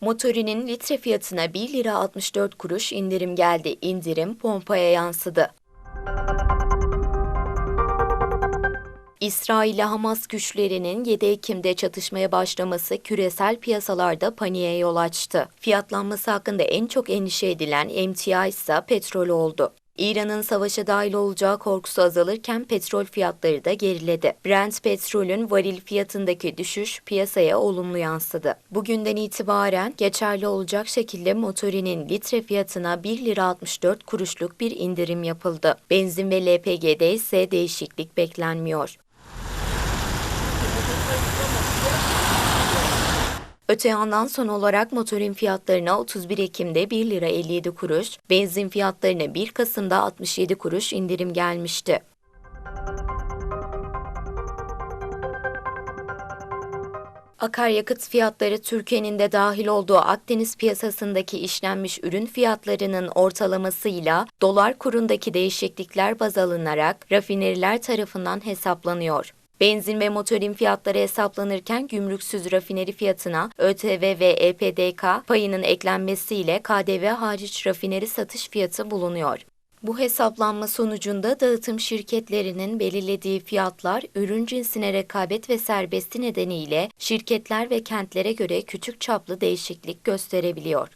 Motorinin litre fiyatına 1 lira 64 kuruş indirim geldi. İndirim pompaya yansıdı. İsrail ile Hamas güçlerinin 7 Ekim'de çatışmaya başlaması küresel piyasalarda paniğe yol açtı. Fiyatlanması hakkında en çok endişe edilen emtia ise petrol oldu. İran'ın savaşa dahil olacağı korkusu azalırken petrol fiyatları da geriledi. Brent petrolün varil fiyatındaki düşüş piyasaya olumlu yansıdı. Bugünden itibaren geçerli olacak şekilde motorinin litre fiyatına 1 lira 64 kuruşluk bir indirim yapıldı. Benzin ve LPG'de ise değişiklik beklenmiyor. Öte yandan son olarak motorin fiyatlarına 31 Ekim'de 1 lira 57 kuruş, benzin fiyatlarına 1 Kasım'da 67 kuruş indirim gelmişti. Akaryakıt fiyatları Türkiye'nin de dahil olduğu Akdeniz piyasasındaki işlenmiş ürün fiyatlarının ortalamasıyla dolar kurundaki değişiklikler baz alınarak rafineriler tarafından hesaplanıyor. Benzin ve motorin fiyatları hesaplanırken gümrüksüz rafineri fiyatına ÖTV ve EPDK payının eklenmesiyle KDV hariç rafineri satış fiyatı bulunuyor. Bu hesaplanma sonucunda dağıtım şirketlerinin belirlediği fiyatlar ürün cinsine rekabet ve serbesti nedeniyle şirketler ve kentlere göre küçük çaplı değişiklik gösterebiliyor.